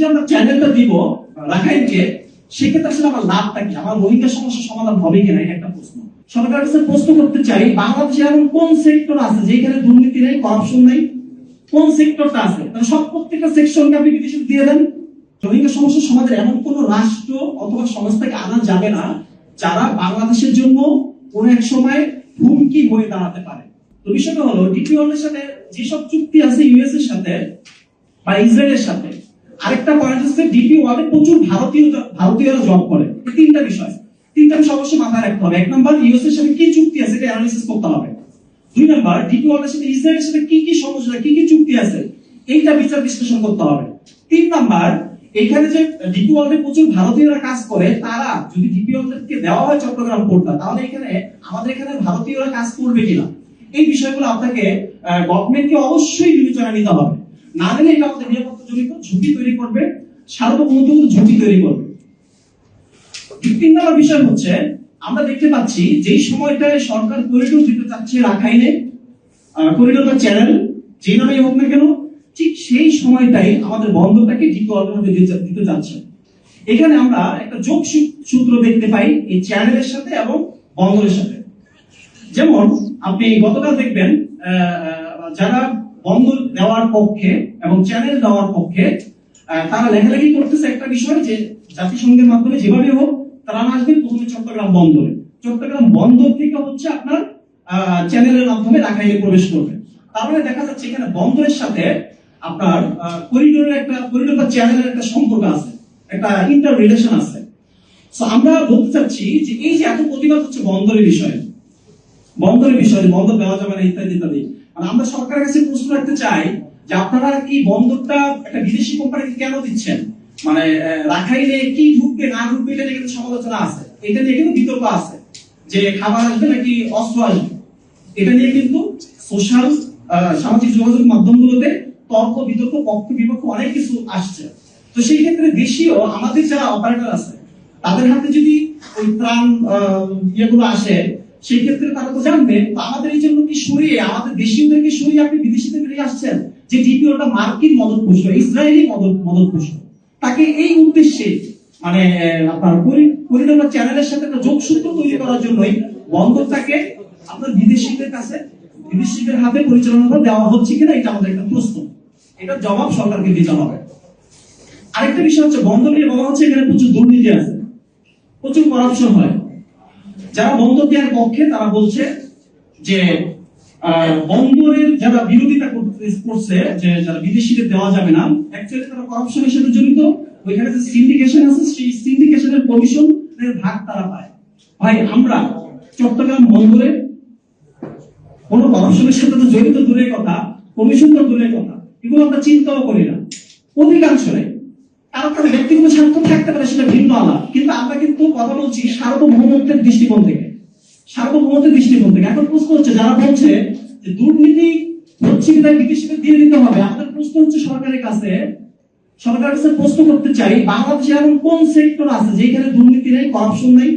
যে আমরা চ্যানেলটা দিব রাখাইনকে সেক্ষেত্রে আসলে আমার লাভটা কি? আমার রোহিঙ্গা সমস্যার সমাধান হবে কিনা এটা একটা প্রশ্ন। সরকারের কাছে প্রশ্ন করতে চাই, বাংলাদেশে এমন কোন সেক্টর আছে যেখানে দুর্নীতি নেই করাপশন নেই? কোন সেক্টরটা আছে? সব প্রত্যেকটা সেকশনকে আপনি বিদেশে দিয়ে দেন। রোহিঙ্গা সমস্যার সমাধান এমন কোন রাষ্ট্র অথবা সংস্থাকে আনা যাবে না, যারা বাংলাদেশের জন্য কোন এক সময় হুমকি হয়ে দাঁড়াতে পারে। তো বিষয়টা হলো ডিপি সাথে যেসব চুক্তি আছে ইউএস এর সাথে বা ইসরায়েলের সাথে আরেকটা পয়েন্ট হচ্ছে ডিপি ওয়ার্ল্ডে প্রচুর ভারতীয় ভারতীয়রা জব করে। তিনটা বিষয়। তিনটা বিষয় অবশ্যই মাথায় রাখতে হবে। এক নম্বর ইউএস এর সাথে কি চুক্তি আছে এটা অ্যানালিসিস করতে হবে। দুই নম্বর ডিপি ওয়ার্ল্ডের সাথে ইসরায়েলের সাথে কি কি সমস্যা, কি কি চুক্তি আছে, এইটা বিচার বিশ্লেষণ করতে হবে। তিন নাম্বার এখানে যে ডিপি ওয়ার্ল্ডে প্রচুর ভারতীয়রা কাজ করে, তারা যদি ডিপি ওয়ার্ল্ডকে দেওয়া হয় চট্টগ্রাম পোর্টটা তাহলে এখানে আমাদের এখানে ভারতীয়রা কাজ করবে কিনা? এই বিষয়গুলো আপনাকে গভর্নমেন্টকে অবশ্যই বিবেচনা নিতে হবে। না নিলে এটা আমাদের নিরাপত্তা জনিত ঝুঁকি তৈরি করবে ঝুঁকি তৈরি করবে। তিন নম্বর বিষয় হচ্ছে, আমরা দেখতে পাচ্ছি যেই সময়টায় সরকার করিডোর দিতে চাচ্ছে রাখাইনে করিডোর বা চ্যানেল যে হোক না কেন, ঠিক সেই সময়টাই আমাদের বন্ধটাকে ঠিক অল্টারনেটিভ দিতে যাচ্ছে। এখানে আমরা একটা যোগ সূত্র দেখতে পাই এই চ্যানেলের সাথে এবং বন্দরের সাথে। যেমন, আপনি গতকাল দেখবেন যারা বন্দর দেওয়ার পক্ষে এবং চ্যানেল দেওয়ার পক্ষে তারা লেখালেখি করতেছে একটা বিষয় যে জাতিসংঘের মাধ্যমে যেভাবে হোক, তারা আসবেন প্রথমে চট্টগ্রাম বন্দরে। চট্টগ্রাম বন্দর থেকে হচ্ছে আপনার চ্যানেলের মাধ্যমে রাখাইনে প্রবেশ করবে। তাহলে দেখা যাচ্ছে এখানে বন্দরের সাথে আপনার করিডোরের একটা করিডোর বা চ্যানেলের একটা সম্পর্ক আছে, একটা ইন্টার রিলেশন আছে আমরা বলতে চাচ্ছি যে এই যে এত প্রতিবাদ হচ্ছে বন্দরের বিষয়ে বন্দরের বিষয়ে, বন্দর দেওয়া যাবে না ইত্যাদি ইত্যাদি। মানে আমরা সরকারের কাছে প্রশ্ন রাখতে চাই যে আপনারা কি বন্দরটা একটা বিদেশি কোম্পানিকে কেন দিচ্ছেন? মানে আহ, রাখাইনে কি ঢুকবে না ঢুকবে এটা নিয়ে সমালোচনা আছে। এটা নিয়ে কিন্তু বিতর্ক আছে যে খাবার আসবে নাকি অস্ত্র আসবে। এটা নিয়ে কিন্তু সোশ্যাল সামাজিক যোগাযোগ মাধ্যমগুলোতে তর্ক বিতর্ক পক্ষ বিপক্ষ অনেক কিছু আসছে। তো সেই ক্ষেত্রে দেশীয় আমাদের যারা অপারেটর আছে তাদের হাতে যদি ওই ত্রাণ ইয়েগুলো আসে সেই ক্ষেত্রে তারা তো জানবে তো আমাদের এই জন্য কি সরিয়ে আমাদের দেশীয়দেরকে সরিয়ে আপনি বিদেশিদের নিয়ে আসছেন? যে ডিপিওটা মার্কিন মদত পুষ্ট ইসরায়েলি মদত মদত পুষ্ট তাকে এই উদ্দেশ্যে মানে আপনার করিডোর চ্যানেলের সাথে একটা যোগসূত্র তৈরি করার জন্যই বন্দরটাকে আপনার বিদেশিদের কাছে, বিদেশিদের হাতে পরিচালনা দেওয়া হচ্ছে কিনা এটা আমাদের একটা প্রশ্ন। এটা জবাব সরকারকে দিতে হবে। আরেকটা বিষয় হচ্ছে, বন্দর নিয়ে বলা হচ্ছে এখানে প্রচুর দুর্নীতি আছে। প্রচুর করাপশন হয়। যারা বন্দর দেওয়ার পক্ষে, তারা বলছে যে বন্দরের যারা বিরোধিতা করছে, যে যারা বিদেশিদের দেওয়া যাবে না অ্যাকচুয়ালি তারা করাপশনের সাথে জড়িত। ওইখানে যে সিন্ডিকেশন আছে, সেই সিন্ডিকেশনের কমিশনের ভাগ তারা পায়। ভাই, আমরা চট্টগ্রাম বন্দরে কোনো করাপশনের সাথে তো জড়িত দূরের কথা কমিশন তো দূরের কথা, এগুলো আমরা চিন্তাও করি না। অধিকাংশ নেই তার ব্যক্তিগত স্বার্থ থাকতে পারে, সেটা ভিন্ন আলাপ। কিন্তু আমরা কিন্তু কথা বলছি সার্বভৌমত্বের দৃষ্টিকোণ থেকে। সার্বভৌমত্বের দৃষ্টিকোণ থেকে। এখন প্রশ্ন হচ্ছে, যারা বলছে যে দুর্নীতি হচ্ছে কি তাই দিয়ে দিতে হবে আমাদের প্রশ্ন হচ্ছে সরকারের কাছে। সরকারের কাছে প্রশ্ন করতে চাই, বাংলাদেশে এমন কোন সেক্টর আছে যেখানে দুর্নীতি নেই করাপশন নেই?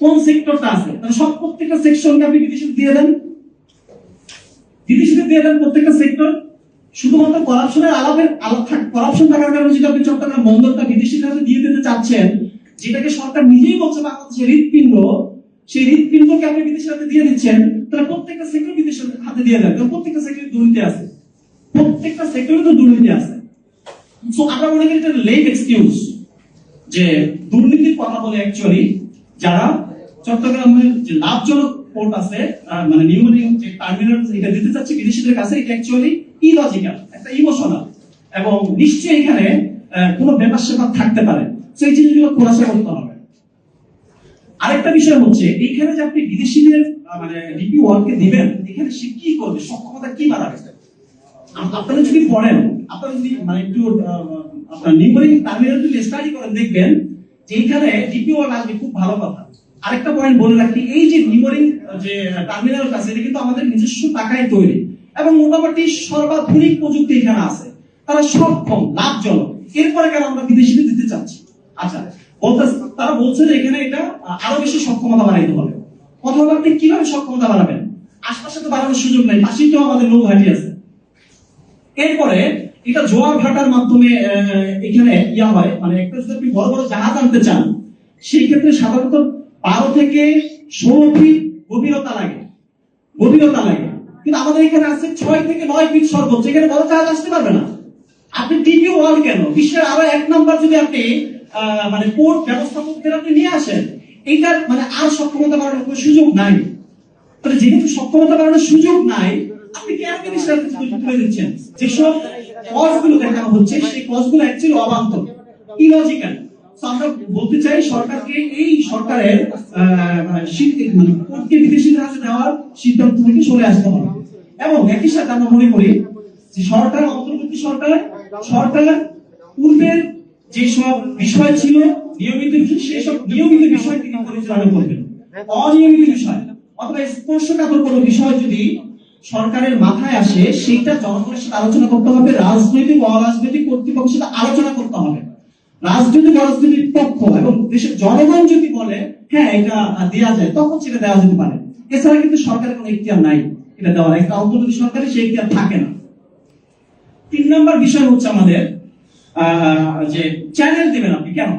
কোন সেক্টরটা আছে? তাহলে সব প্রত্যেকটা সেকশনকে আপনি বিদেশিদের দিয়ে দেন। বিদেশিদের দিয়ে দেন প্রত্যেকটা সেক্টর শুধুমাত্র করাপশনের আলাপের আলাপ করাপশন থাকার কারণে যদি আপনি চট্টগ্রাম বন্দরটা বিদেশিদের হাতে দিয়ে দিতে চাচ্ছেন, যেটাকে সরকার নিজেই বলছে বাংলাদেশের হৃৎপিণ্ড, সেই হৃৎপিণ্ডকে আপনি বিদেশের হাতে দিয়ে দিচ্ছেন, তাহলে প্রত্যেকটা সেক্টর বিদেশের হাতে দিয়ে দেন প্রত্যেকটা সেক্টরে দুর্নীতি আছে। প্রত্যেকটা সেক্টরে তো দুর্নীতি আছে। সো আমরা মনে করি এটা লেট এক্সকিউজ যে দুর্নীতির কথা বলে অ্যাকচুয়ালি যারা চট্টগ্রামের যে লাভজনক পোর্ট আছে মানে নিউমোনিং যে টার্মিনাল এটা দিতে চাচ্ছে বিদেশিদের কাছে, এটা অ্যাকচুয়ালি ইলজিক্যাল, একটা ইমোশনাল। এবং নিশ্চয়ই এখানে কোনো ব্যাপার স্যাপার থাকতে পারে। সেই জিনিসগুলো খোলাসা করতে হবে। আরেকটা বিষয় হচ্ছে, এইখানে যে আপনি বিদেশিদের মানে ডিপি ওয়ার্ককে দিবেন, এখানে সে কি করবে? সক্ষমতা কি বাড়াবে? আপ- আপনারা যদি পড়েন, আপনারা যদি মানে একটু আপনার নিউমারিং টার্মিনাল যদি স্টাডি করেন দেখবেন, যে এখানে ডিপি ওয়ার্ক আসবে, খুব ভালো কথা। আরেকটা পয়েন্ট বলে রাখি, এই যে নিউমারিং যে টার্মিনাল আছে এটা কিন্তু আমাদের নিজস্ব টাকায় তৈরি। এবং মোটামুটি সর্বাধুনিক প্রযুক্তি এখানে আছে। তারা সক্ষম, লাভজনক। এরপরে কেন আমরা বিদেশিদের দিতে চাচ্ছি? আচ্ছা বলতে তারা যে এখানে এটা আরও বেশি সক্ষমতা বাড়াইতে হবে। হলো, আপনি কীভাবে সক্ষমতা বাড়াবেন? আশপাশে তো বাড়ানোর সুযোগ নেই, পাশেই তো আমাদের নৌঘাটি আছে। এরপরে এটা জোয়ার ভাটার মাধ্যমে এখানে ইয়া হয় মানে একটা যদি আপনি বড় বড় জাহাজ আনতে চান, সেই ক্ষেত্রে সাধারণত বারো থেকে ষোলো ফিট গভীরতা লাগে। গভীরতা লাগে। কিন্তু আমাদের এখানে আছে ছয় থেকে নয় ফিট সর্বোচ্চ এখানে বড় জাহাজ আসতে পারবে না। আপনি টিভি ওয়াল কেন? বিশ্বের আরও এক নম্বর যদি আপনি মানে পোর্ট ব্যবস্থাপকদের আপনি নিয়ে আসেন, এইটার মানে আর সক্ষমতা বাড়ানোর কোনো সুযোগ নাই। তাহলে যেহেতু সক্ষমতা বাড়ানোর সুযোগ নাই, আপনি কেন জিনিসটা তুলে দিচ্ছেন? যেসব কজগুলো দেখানো হচ্ছে, সেই কজগুলো অ্যাকচুয়ালি অবান্তর ইলজিক্যাল আমরা বলতে চাই সরকারকে এই সরকারের মানে মানে বিদেশিদের হাতে দেওয়ার সিদ্ধান্ত থেকে সরে আসতে হবে। এবং একই সাথে আমরা মনে করি যে সরকার অন্তর্বর্তী সরকার সরকার পূর্বের যে সব বিষয় ছিল, নিয়মিত সেই সব নিয়মিত বিষয় তিনি পরিচালনা করবেন। অনিয়মিত বিষয় অথবা স্পর্শকাতর কোনো বিষয় যদি সরকারের মাথায় আসে, সেইটা জনগণের সাথে আলোচনা করতে হবে, রাজনৈতিক অরাজনৈতিক কর্তৃপক্ষের সাথে আলোচনা করতে হবে। রাজনৈতিক অরাজনৈতিক পক্ষ এবং দেশের জনগণ যদি বলে হ্যাঁ এটা দেওয়া যায়, তখন সেটা দেওয়া যেতে পারে। এছাড়া কিন্তু সরকারের কোনো ইখতিয়ার নাই। এটা দেওয়ার একটা অন্তর্বর্তী সরকারের সেই ইখতিয়ার থাকে না। তিন নম্বর বিষয় হচ্ছে আমাদের যে চ্যানেল দিবেন আপনি, কেন?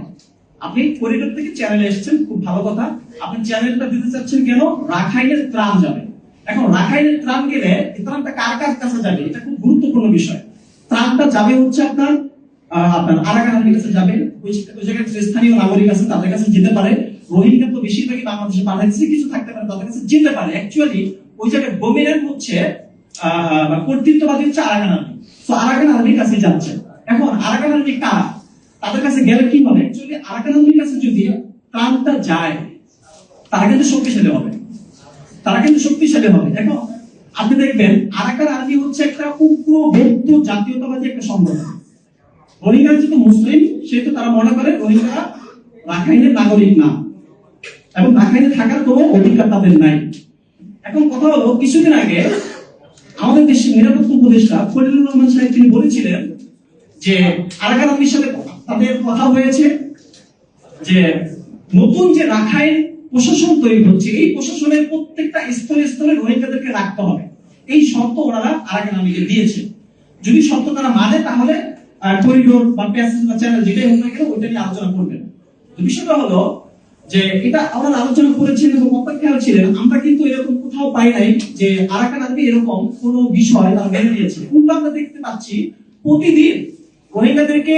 আপনি করিডোর থেকে চ্যানেলে এসেছেন, খুব ভালো কথা। আপনি চ্যানেলটা দিতে চাচ্ছেন কেন? রাখাইনের ত্রাণ যাবে। এখন রাখাইনের ত্রাণ গেলে ত্রাণটা কার কার কাছে যাবে? এটা খুব গুরুত্বপূর্ণ বিষয়। ত্রাণটা যাবে হচ্ছে আপনার আপনার আরাকান আর্মির কাছে যাবে। ওই জায়গায় স্থানীয় নাগরিক আছে তাদের কাছে যেতে পারে। রোহিঙ্গা তো বেশিরভাগই বাংলাদেশে পাঠাচ্ছে কিছু থাকতে পারে, তাদের কাছে যেতে পারে। অ্যাকচুয়ালি ওই জায়গায় ডোমিনেন্ট হচ্ছে কর্তৃত্ববাদী হচ্ছে আরাকান আর্মি। তো আরাকান আর্মির কাছে যাচ্ছে। এখন আরাকান আর্মি তাদের কাছে গেলে কি হবে অ্যাকচুয়ালি আরাকান আর্মির কাছে যদি যায়, তারা কিন্তু শক্তিশালী হবে। তারা কিন্তু শক্তিশালী হবে। এখন আপনি দেখবেন, আরাকান আর্মি হচ্ছে একটা উগ্র বৌদ্ধ জাতীয়তাবাদী একটা সংগঠন। রোহিঙ্গা যেহেতু মুসলিম, সেহেতু তারা মনে করে রোহিঙ্গা রাখাইনের নাগরিক না। এবং রাখাইনে থাকার কোনো অধিকার তাদের নাই। এখন কথা হলো, কিছুদিন আগে আমাদের দেশের নিরাপত্তা উপদেষ্টা ফরিদুর রহমান সাহেব তিনি বলেছিলেন যে, আরাকান আর্মির সাথে তাদের কথা হয়েছে যে, নতুন যে রাখাইন প্রশাসন তৈরি হচ্ছে, এই প্রশাসনের প্রত্যেকটা স্তরে স্তরে রোহিঙ্গাদেরকে রাখতে হবে। এই শর্ত ওনারা আরাকান আর্মিকে দিয়েছে। যদি শর্ত তারা মানে তাহলে করিডোর বা প্যাসেজ বা চ্যানেল যেটাই হোক না কেন, ওইটা নিয়ে আলোচনা করবেন। বিষয়টা হলো যে এটা আমরা আলোচনা করেছিলেন এবং অপেক্ষা ছিলেন, আমরা কিন্তু এরকম কোথাও পাই নাই যে আরাকান আর্মি এরকম কোন বিষয় তারা মেনে নিয়েছে উল্টো আমরা দেখতে পাচ্ছি প্রতিদিন রোহিঙ্গাদেরকে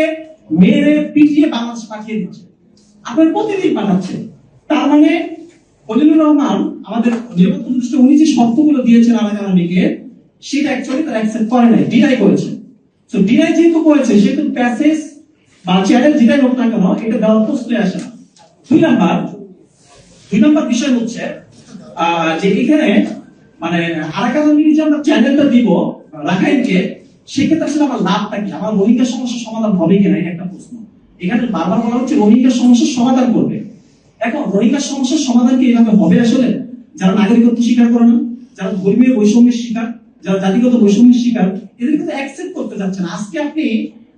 মেরে পিটিয়ে বাংলাদেশ পাঠিয়ে দিচ্ছে। আপনার প্রতিদিন পাঠাচ্ছে তার মানে ফজলুর রহমান, আমাদের নিরাপত্তা উপদেষ্টা, উনি যে শর্তগুলো দিয়েছেন আরাকান আর্মিকে সেটা অ্যাকচুয়ালি তারা অ্যাকসেপ্ট করে নাই ডিনাই করেছে। তো ডিনাই যেহেতু করেছে, সেহেতু প্যাসেজ বা চ্যানেল যেটাই হোক না কেন, এটা দেওয়ার প্রশ্নই আসে না। দুই নাম্বার দুই নাম্বার বিষয় হচ্ছে যে এখানে মানে আরাকান যে আমরা চ্যানেলটা দিব, রাখাইনকে, সেক্ষেত্রে আসলে আমার লাভটা কি? আমার রোহিঙ্গা সমস্যার সমাধান হবে কিনা একটা প্রশ্ন। এখানে বারবার বলা হচ্ছে রোহিঙ্গা সমস্যার সমাধান করবে। এখন রোহিঙ্গা সমস্যার সমাধান কি এভাবে হবে আসলে? যারা নাগরিকত্ব স্বীকার করে না, যারা ধর্মীয় বৈষম্যের শিকার, যারা জাতিগত বৈষম্যের শিকার এদের কিন্তু অ্যাকসেপ্ট করতে যাচ্ছে না। আজকে আপনি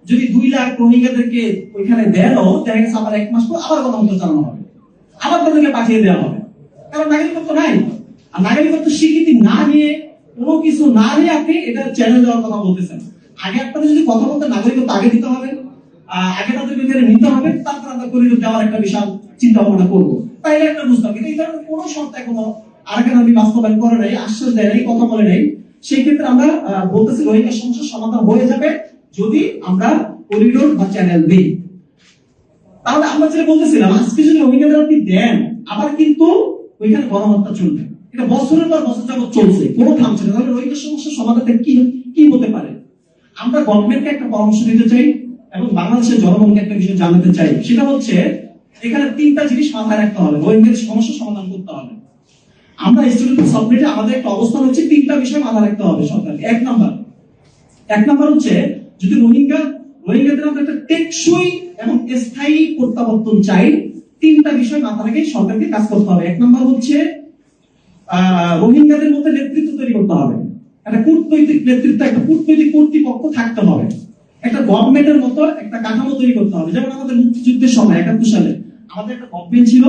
যদি দুই লাখ রোহিঙ্গাদেরকে ওইখানে দেনও, দেখা গেছে আবার এক মাস পর আবার গণতন্ত্র চালানো হবে। আবার তাদেরকে পাঠিয়ে দেওয়া হবে। কারণ নাগরিকত্ব নাই। আর নাগরিকত্ব স্বীকৃতি না নিয়ে, কোনো কিছু না নিয়ে আপনি এটা চ্যালেঞ্জ দেওয়ার কথা বলতেছেন। আগে আপনাদের যদি কথা বলতে নাগরিকত্ব আগে দিতে হবে আগে তাদেরকে এখানে নিতে হবে, তারপর আমরা করিডোর দেওয়ার একটা বিশাল চিন্তা ভাবনা করব। তাইলে একটা বুঝতাম। কিন্তু এই ধরনের কোনো শর্ত এখনও আরাকান আমি বাস্তবায়ন করে নাই, আশ্বাস দেয় নাই, কথা বলে নাই। সেই ক্ষেত্রে আমরা বলতেছি রোহিঙ্গা সমস্যার সমাধান হয়ে যাবে। যদি আমরা করিডোর বা চ্যানেল দিই, তাহলে আমরা যেটা বলতেছিলাম, আজকে যদি রোহিঙ্গাদের আপনি দেন, আবার কিন্তু ওইখানে গণহত্যা চলবে। এটা বছরের পর বছর যাবত চলছে, কোনো থামছে না। তাহলে রোহিঙ্গা সমস্যার সমাধানটা কি কি হতে পারে? আমরা গভর্নমেন্টকে একটা পরামর্শ দিতে চাই এবং বাংলাদেশের জনগণকে একটা বিষয় জানাতে চাই। সেটা হচ্ছে, এখানে তিনটা জিনিস মাথায় রাখতে হবে রোহিঙ্গার সমস্যা সমাধান করতে হবে। আমরা স্টুডেন্ট সাবমিটে আমাদের একটা অবস্থান হচ্ছে, তিনটা বিষয় মাথায় রাখতে হবে সরকারকে। এক নাম্বার। এক নাম্বার হচ্ছে যদি রোহিঙ্গা রোহিঙ্গাদের আমরা একটা টেকসই এবং স্থায়ী প্রত্যাবর্তন চাই, তিনটা বিষয় মাথা রেখে সরকারকে কাজ করতে হবে। এক নম্বর হচ্ছে রোহিঙ্গাদের মধ্যে নেতৃত্ব তৈরি করতে হবে। একটা কূটনৈতিক নেতৃত্ব, একটা কূটনৈতিক কর্তৃপক্ষ থাকতে হবে। একটা গভর্নমেন্টের মতো একটা কাঠামো তৈরি করতে হবে। যেমন আমাদের মুক্তিযুদ্ধের সময়, একাত্তর সালে আমাদের একটা গভর্নমেন্ট ছিল,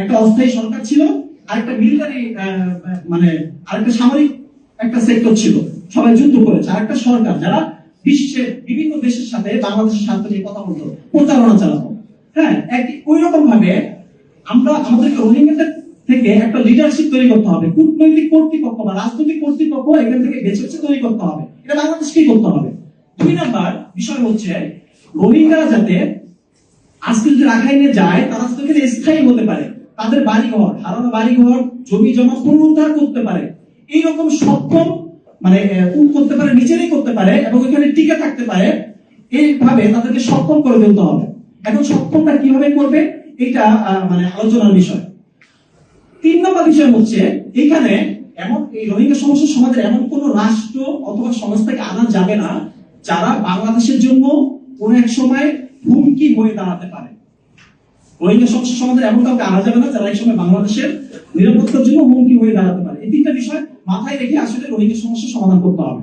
একটা অস্থায়ী সরকার ছিল আর একটা মিলিটারি মানে আরেকটা সামরিক একটা সেক্টর ছিল। সবাই যুদ্ধ করেছে। আর একটা সরকার, যারা বিশ্বের বিভিন্ন দেশের সাথে বাংলাদেশের স্বার্থ নিয়ে কথা বলতো, প্রচারণা চালাতো। হ্যাঁ ওই রকম ভাবে আমরা আমাদেরকে রোহিঙ্গাদের থেকে একটা লিডারশিপ তৈরি করতে হবে। কূটনৈতিক কর্তৃপক্ষ বা রাজনৈতিক কর্তৃপক্ষ এখান থেকে বেছে বেছে তৈরি করতে হবে। এটা বাংলাদেশকেই করতে হবে? দুই নাম্বার বিষয় হচ্ছে রোহিঙ্গারা যাতে আজকে যদি রাখাইনে যায়, তারা সেখানে স্থায়ী হতে পারে, তাদের বাড়িঘর, হারানো বাড়িঘর জমি জমা পুনরুদ্ধার করতে পারে। এইরকম সক্ষম মানে উ করতে পারে, নিজেরাই করতে পারে, এবং এখানে টিকে থাকতে পারে, এইভাবে তাদেরকে সক্ষম করে তুলতে হবে। এখন সক্ষমটা কীভাবে করবে এটা মানে আলোচনার বিষয়। তিন নম্বর বিষয় হচ্ছে, এখানে এমন, এই রোহিঙ্গা সমস্যা সমাজের এমন কোন রাষ্ট্র অথবা সংস্থাকে আনা যাবে না, যারা বাংলাদেশের জন্য কোন এক সময় হুমকি হয়ে দাঁড়াতে পারে। রোহিঙ্গা সমস্যা সমাজের এমন কাউকে আনা যাবে না, যারা এক সময় বাংলাদেশের নিরাপত্তার জন্য হুমকি হয়ে দাঁড়াতে পারে। এই তিনটা বিষয় মাথায় রেখে আসলে রোহিঙ্গা সমস্যা সমাধান করতে হবে।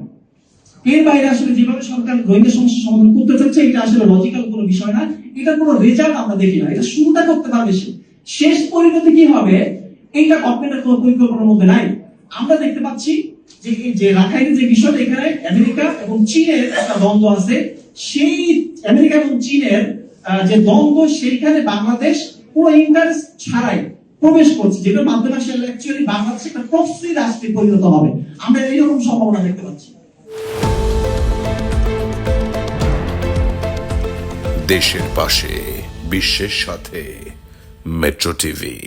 এর বাইরে আসলে যেভাবে সরকার রোহিঙ্গা সমস্যা সমাধান করতে চাচ্ছে, এটা আসলে লজিক্যাল কোনো বিষয় না। এটা কোনো রেজাল্ট আমরা দেখি না। এটা শুরুটা করতে পারবে সে। শেষ পরিণতি কি হবে? এইটা গভর্নমেন্টের পরিকল্পনার মধ্যে নাই। আমরা দেখতে পাচ্ছি যে যে রাখাইনের যে বিষয়টা এখানে, আমেরিকা এবং চীনের একটা দ্বন্দ্ব আছে। সেই আমেরিকা এবং চীনের যে দ্বন্দ্ব, সেইখানে বাংলাদেশ পুরো ইন্টারেস্ট ছাড়াই প্রবেশ করছে যেটার মাধ্যমে আসলে অ্যাকচুয়ালি বাংলাদেশ একটা প্রক্সি রাষ্ট্রে পরিণত হবে। আমরা এইরকম সম্ভাবনা দেখতে পাচ্ছি। দেশের পাশে, বিশ্বের সাথে মেট্রো টিভি